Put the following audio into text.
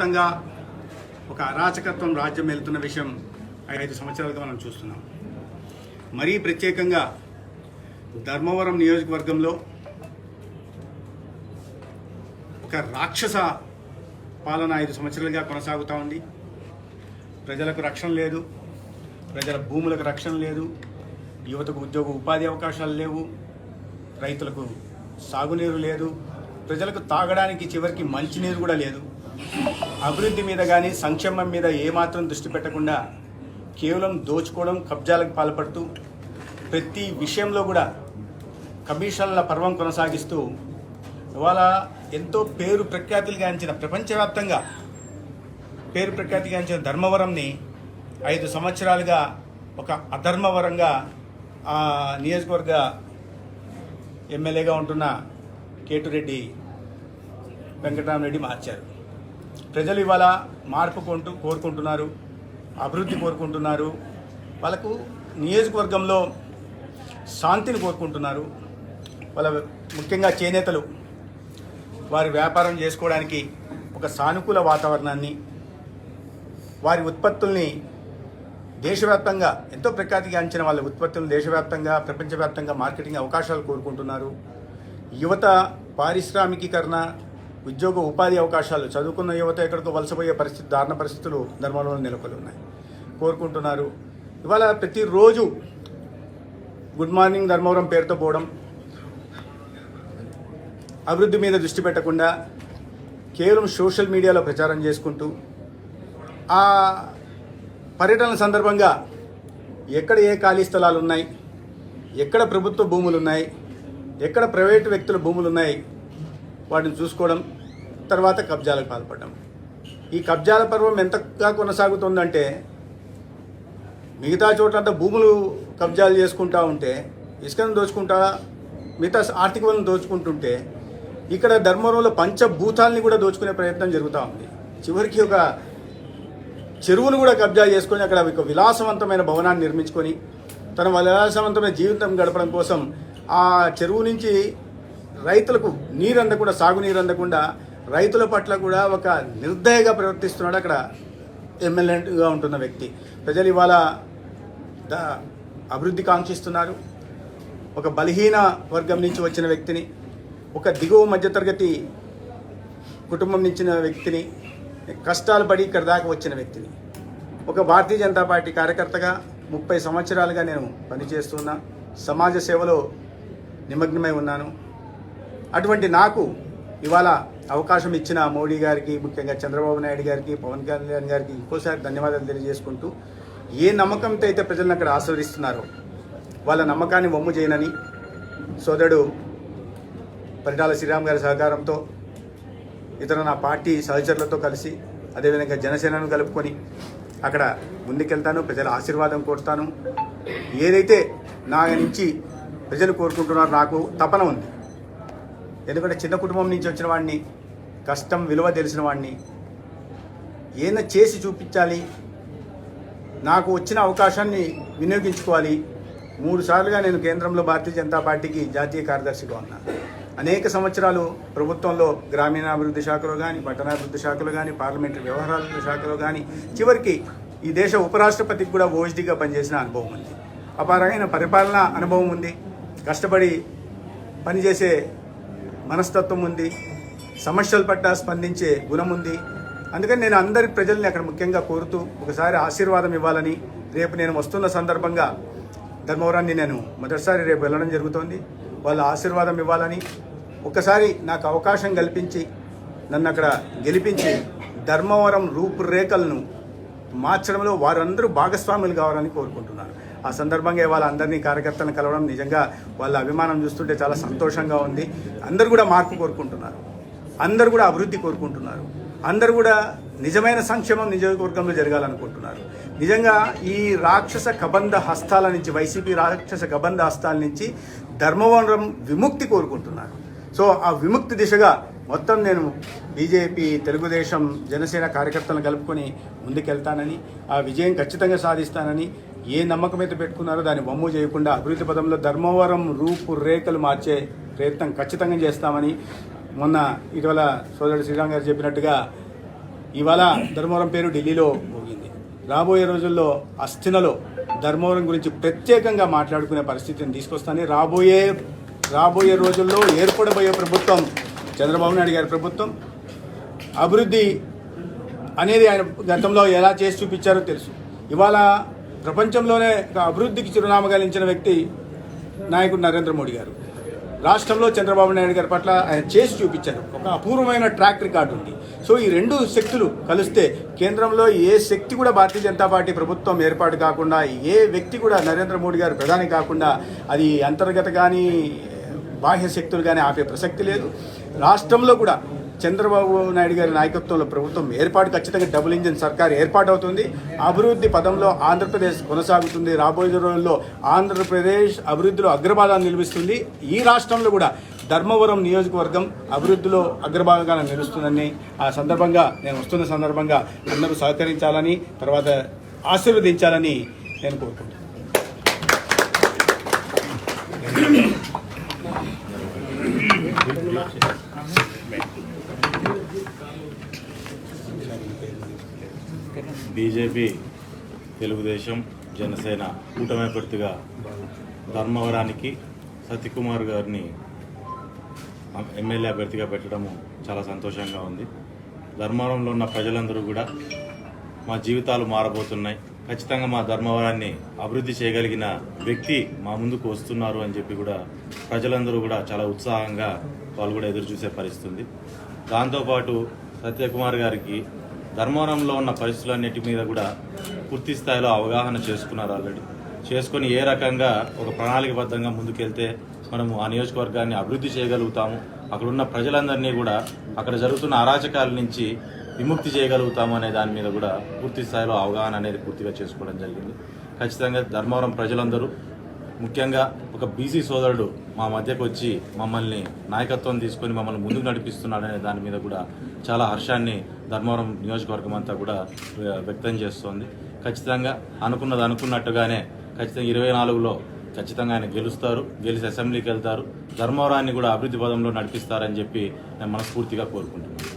వ్యాప్తంగా ఒక అరాచకత్వం రాజ్యం వెళ్తున్న విషయం ఐదు సంవత్సరాలుగా మనం చూస్తున్నాం. మరీ ప్రత్యేకంగా ధర్మవరం నియోజకవర్గంలో ఒక రాక్షస పాలన ఐదు సంవత్సరాలుగా కొనసాగుతూ ఉంది. ప్రజలకు రక్షణ లేదు. ప్రజల భూములకు రక్షణ లేదు. యువతకు ఉద్యోగ ఉపాధి అవకాశాలు లేవు. రైతులకు సాగునీరు లేదు. ప్రజలకు తాగడానికి చివరికి మంచినీరు కూడా లేదు. అభివృద్ధి మీద కానీ సంక్షేమం మీద ఏమాత్రం దృష్టి పెట్టకుండా కేవలం దోచుకోవడం కబ్జాలకు పాల్పడుతూ ప్రతి విషయంలో కూడా కమిషన్ల పర్వం కొనసాగిస్తూ ఇవాళ ఎంతో పేరు ప్రఖ్యాతులు గాంచిన ప్రపంచవ్యాప్తంగా పేరు ప్రఖ్యాతి గాంచిన ధర్మవరంని ఐదు సంవత్సరాలుగా ఒక అధర్మవరంగా ఆ నియోజకవర్గ ఎమ్మెల్యేగా ఉంటున్న కేటురెడ్డి వెంకటరామరెడ్డి మార్చారు. ప్రజలు ఇవాళ మార్పు కొంటూ కోరుకుంటున్నారు అభివృద్ధి కోరుకుంటున్నారు వాళ్ళకు నియోజకవర్గంలో శాంతిని కోరుకుంటున్నారు. వాళ్ళ ముఖ్యంగా చేనేతలు వారి వ్యాపారం చేసుకోవడానికి ఒక సానుకూల వాతావరణాన్ని వారి ఉత్పత్తుల్ని దేశవ్యాప్తంగా ఎంతో ప్రఖ్యాతిగాంచిన వాళ్ళ ఉత్పత్తులను దేశవ్యాప్తంగా ప్రపంచవ్యాప్తంగా మార్కెటింగ్ అవకాశాలు కోరుకుంటున్నారు. యువత పారిశ్రామికీకరణ ఉద్యోగ ఉపాధి అవకాశాలు చదువుకున్న యువత ఎక్కడికో వలసపోయే పరిస్థితి దారుణ పరిస్థితులు ధర్మంలో నెలకొని ఉన్నాయి. కోరుకుంటున్నారు. ఇవాళ ప్రతిరోజు గుడ్ మార్నింగ్ ధర్మవరం పేరుతో పోవడం అభివృద్ధి మీద దృష్టి పెట్టకుండా కేవలం సోషల్ మీడియాలో ప్రచారం చేసుకుంటూ ఆ పర్యటన సందర్భంగా ఎక్కడ ఏ ఖాళీ స్థలాలు ఉన్నాయి ఎక్కడ ప్రభుత్వ భూములు ఉన్నాయి ఎక్కడ ప్రైవేటు వ్యక్తుల భూములు ఉన్నాయి వాటిని చూసుకోవడం తర్వాత కబ్జాలకు పాల్పడడం. ఈ కబ్జాల పర్వం ఎంతగా కొనసాగుతుందంటే మిగతా చోట్లంతా భూములు కబ్జాలు చేసుకుంటా ఉంటే ఇసుకను దోచుకుంటా మిగతా ఆర్థిక వనరులను దోచుకుంటుంటే ఇక్కడ ధర్మవరంలో పంచభూతాలని కూడా దోచుకునే ప్రయత్నం జరుగుతూ ఉంది. చివరికి ఒక చెరువును కూడా కబ్జా చేసుకొని అక్కడ ఒక విలాసవంతమైన భవనాన్ని నిర్మించుకొని తన విలాసవంతమైన జీవితం గడపడం కోసం ఆ చెరువు నుంచి రైతులకు నీరు అందకుండా సాగునీరు అందకుండా రైతుల పట్ల కూడా ఒక నిర్దయగా ప్రవర్తిస్తున్నాడు అక్కడ ఎమ్మెల్యేగా ఉంటున్న వ్యక్తి. ప్రజలు ఇవాళ ద- అభివృద్ధి కాంక్షిస్తున్నారు. ఒక బలహీన వర్గం నుంచి వచ్చిన వ్యక్తిని ఒక దిగువ మధ్యతరగతి కుటుంబం నుంచిన వ్యక్తిని కష్టాలు పడి ఇక్కడ దాకా వచ్చిన వ్యక్తిని. ఒక భారతీయ జనతా పార్టీ కార్యకర్తగా ముప్పై సంవత్సరాలుగా నేను పనిచేస్తున్నా సమాజ సేవలో నిమగ్నమై ఉన్నాను. అటువంటి నాకు ఇవాళ అవకాశం ఇచ్చిన మోడీ గారికి ముఖ్యంగా చంద్రబాబు నాయుడు గారికి పవన్ కళ్యాణ్ గారికి ఇంకోసారి ధన్యవాదాలు తెలియజేసుకుంటూ ఏ నమ్మకంతో అయితే ప్రజలను అక్కడ ఆస్వాదిస్తున్నారో వాళ్ళ నమ్మకాన్ని వమ్ము చేయనని సోదరుడు పరిటాల శ్రీరామ్ గారి సహకారంతో ఇతర నా పార్టీ సహచరులతో కలిసి అదేవిధంగా జనసేనను కలుపుకొని అక్కడ ముందుకెళ్తాను ప్రజల ఆశీర్వాదం కోరుతాను. ఏదైతే నా నుంచి ప్రజలు కోరుకుంటున్నారో నాకు తపన ఉంది. ఎందుకంటే చిన్న కుటుంబం నుంచి వచ్చిన వాడిని కష్టం విలువ తెలిసిన వాడిని ఏదైనా చేసి చూపించాలి. నాకు వచ్చిన అవకాశాన్ని వినియోగించుకోవాలి. మూడు సార్లుగా నేను కేంద్రంలో భారతీయ జనతా పార్టీకి జాతీయ కార్యదర్శిగా ఉన్నాను అనేక సంవత్సరాలు ప్రభుత్వంలో గ్రామీణాభివృద్ధి శాఖలో కానీ పట్టణాభివృద్ధి శాఖలో కానీ పార్లమెంటరీ వ్యవహారాల శాఖలో కానీ చివరికి ఈ దేశ ఉపరాష్ట్రపతికి కూడా ఓఎస్డీగా పనిచేసిన అనుభవం ఉంది. అపారమైన పరిపాలన అనుభవం ఉంది. కష్టపడి పనిచేసే మనస్తత్వం ఉంది సమస్యల పట్ల స్పందించే గుణం ఉంది. అందుకని నేను అందరి ప్రజల్ని అక్కడ ముఖ్యంగా కోరుతూ ఒకసారి ఆశీర్వాదం ఇవ్వాలని రేపు నేను వస్తున్న సందర్భంగా ధర్మవరాన్ని నేను మొదటిసారి రేపు వెళ్ళడం జరుగుతోంది. వాళ్ళ ఆశీర్వాదం ఇవ్వాలని ఒక్కసారి నాకు అవకాశం కల్పించి నన్ను అక్కడ గెలిపించి ధర్మవరం రూపురేఖలను మార్చడంలో వారందరూ భాగస్వాములు కావాలని కోరుకుంటున్నాను. ఆ సందర్భంగా వాళ్ళ అందరినీ కార్యకర్తలను కలవడం నిజంగా వాళ్ళ అభిమానం చూస్తుంటే చాలా సంతోషంగా ఉంది. అందరూ కూడా మార్పు కోరుకుంటున్నారు. అందరూ కూడా అభివృద్ధి కోరుకుంటున్నారు. అందరూ కూడా నిజమైన సంక్షేమం నియోజకవర్గంలో జరగాలనుకుంటున్నారు. నిజంగా ఈ రాక్షస కబంధ హస్తాల నుంచి వైసీపీ రాక్షస కబంధ హస్తాల నుంచి ధర్మవరం విముక్తి కోరుకుంటున్నారు. సో ఆ విముక్తి దిశగా మొత్తం నేను బీజేపీ తెలుగుదేశం జనసేన కార్యకర్తలను కలుపుకొని ముందుకెళ్తానని ఆ విజయం ఖచ్చితంగా సాధిస్తానని ఏ నమ్మకం అయితే పెట్టుకున్నారో దాన్ని వమ్ము చేయకుండా అభివృద్ధి పదంలో ధర్మవరం రూపు రేఖలు మార్చే ప్రయత్నం ఖచ్చితంగా చేస్తామని మొన్న ఇటీవల సోదరుడు శ్రీరామ్ గారు చెప్పినట్టుగా ఇవాళ ధర్మవరం పేరు ఢిల్లీలో పోగింది రాబోయే రోజుల్లో అస్థినలో ధర్మవరం గురించి ప్రత్యేకంగా మాట్లాడుకునే పరిస్థితిని తీసుకొస్తాను రాబోయే రాబోయే రోజుల్లో ఏర్పడబోయే ప్రభుత్వం చంద్రబాబు నాయుడు గారి ప్రభుత్వం అభివృద్ధి అనేది ఆయన గతంలో ఎలా చేసి చూపించారో తెలుసు. ఇవాళ ప్రపంచంలోనే ఒక అభివృద్ధికి చిరునామా కలిగించిన వ్యక్తి నాయకుడు నరేంద్ర మోడీ గారు. రాష్ట్రంలో చంద్రబాబు నాయుడు గారి పట్ల ఆయన చేసి చూపించారు. ఒక అపూర్వమైన ట్రాక్ రికార్డు ఉంది. సో ఈ రెండు శక్తులు కలిస్తే కేంద్రంలో ఏ శక్తి కూడా భారతీయ జనతా పార్టీ ప్రభుత్వం ఏర్పాటు కాకుండా ఏ వ్యక్తి కూడా నరేంద్ర మోడీ గారు ప్రధాని కాకుండా అది అంతర్గత కానీ బాహ్య శక్తులు కానీ ఆపే ప్రసక్తి లేదు. రాష్ట్రంలో కూడా చంద్రబాబు నాయుడు గారి నాయకత్వంలో ప్రభుత్వం ఏర్పాటు ఖచ్చితంగా డబుల్ ఇంజిన్ సర్కార్ ఏర్పాటు అవుతుంది అభివృద్ధి పదంలో ఆంధ్రప్రదేశ్ కొనసాగుతుంది. రాబోయే రోజుల్లో ఆంధ్రప్రదేశ్ అభివృద్ధిలో అగ్రభాగాన్ని నిలుస్తుంది. ఈ రాష్ట్రంలో కూడా ధర్మవరం నియోజకవర్గం అభివృద్ధిలో అగ్రభాగాన్ని నిలుస్తుందని ఆ సందర్భంగా నేను వస్తున్న సందర్భంగా అందరూ సహకరించాలని తర్వాత ఆశీర్వదించాలని నేను కోరుకుంటున్నాను. బీజేపీ తెలుగుదేశం జనసేన కూటమి అభ్యర్థిగా ధర్మవరానికి సతీకుమార్ గారిని ఎమ్మెల్యే అభ్యర్థిగా పెట్టడము చాలా సంతోషంగా ఉంది. ధర్మవరంలో ఉన్న ప్రజలందరూ కూడా మా జీవితాలు మారబోతున్నాయి. ఖచ్చితంగా మా ధర్మవరాన్ని అభివృద్ధి చేయగలిగిన వ్యక్తి మా ముందుకు వస్తున్నారు అని చెప్పి కూడా ప్రజలందరూ కూడా చాలా ఉత్సాహంగా వాళ్ళు కూడా ఎదురు చూసే పరిస్థితి దాంతోపాటు సత్యకుమార్ గారికి ధర్మవరంలో ఉన్న పరిస్థితులన్నిటి మీద కూడా పూర్తి స్థాయిలో అవగాహన చేసుకున్నారు ఆల్రెడీ. చేసుకొని ఏ రకంగా ఒక ప్రణాళికబద్ధంగా ముందుకెళ్తే మనము ఆ నియోజకవర్గాన్ని అభివృద్ధి చేయగలుగుతాము. అక్కడున్న ప్రజలందరినీ కూడా అక్కడ జరుగుతున్న అరాచకాల నుంచి విముక్తి చేయగలుగుతాము అనే దాని మీద కూడా పూర్తి స్థాయిలో అవగాహన అనేది పూర్తిగా చేసుకోవడం జరిగింది. ఖచ్చితంగా ధర్మవరం ప్రజలందరూ ముఖ్యంగా ఒక బీసీ సోదరుడు మా మధ్యకు వచ్చి మమ్మల్ని నాయకత్వం తీసుకొని మమ్మల్ని ముందుకు నడిపిస్తున్నాడనే దాని మీద కూడా చాలా హర్షాన్ని ధర్మవరం నియోజకవర్గం అంతా కూడా వ్యక్తం చేస్తోంది. ఖచ్చితంగా అనుకున్నది అనుకున్నట్టుగానే ఖచ్చితంగా ఇరవై నాలుగులో ఖచ్చితంగా ఆయన గెలుస్తారు గెలిచి అసెంబ్లీకి వెళ్తారు. ధర్మవరాన్ని కూడా అభివృద్ధి పదంలో నడిపిస్తారని చెప్పి నేను మనస్ఫూర్తిగా కోరుకుంటున్నాను.